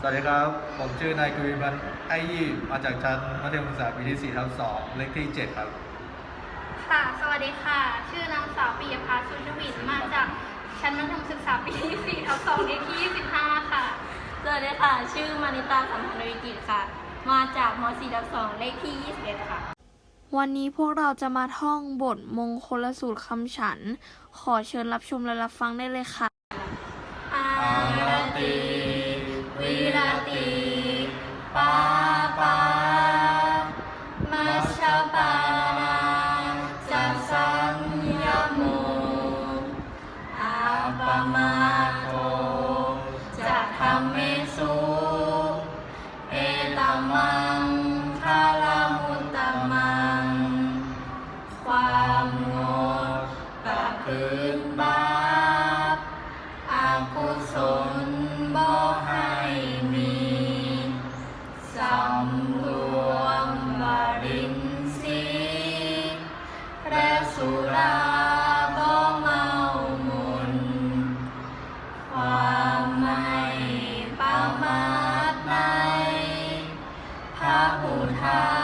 สวัสดีครับ ผมชื่อนายกวีบันไอยี่มาจากชั้นมัธยมศึกษาปีที่4ทับ2เลขที่ 7 ครับ ค่ะ สวัสดีค่ะ ชื่อนางสาวปิยพัฒน์สุชวินมาจากชั้นมัธยมศึกษาปีที่4ทับ2เลขที่ 25 ค่ะ สวัสดีค่ะ ชื่อมานิตาสัมพันธ์วิกิตค่ะ มาจากม .4 ทับ2เลขที่ 21 ค่ะ วันนี้พวกเราจะมาท่องบทมงคลสูตรคำฉัน ขอเชิญรับชมและรับฟังได้เลยค่ะอารติ วิรติ ปาปามัชฌปานาจัสสัญญโมอาปมาโทจะทำเมสุเอตัมังคาลามุตตมัง ความโง่ประพฤติ สุราบ่เมามุนความไม่ประมาทในพระอุทา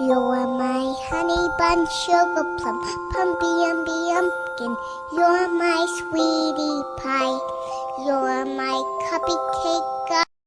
You're my honey bun, sugar plum, pumpy umby umpkin. You're my sweetie pie.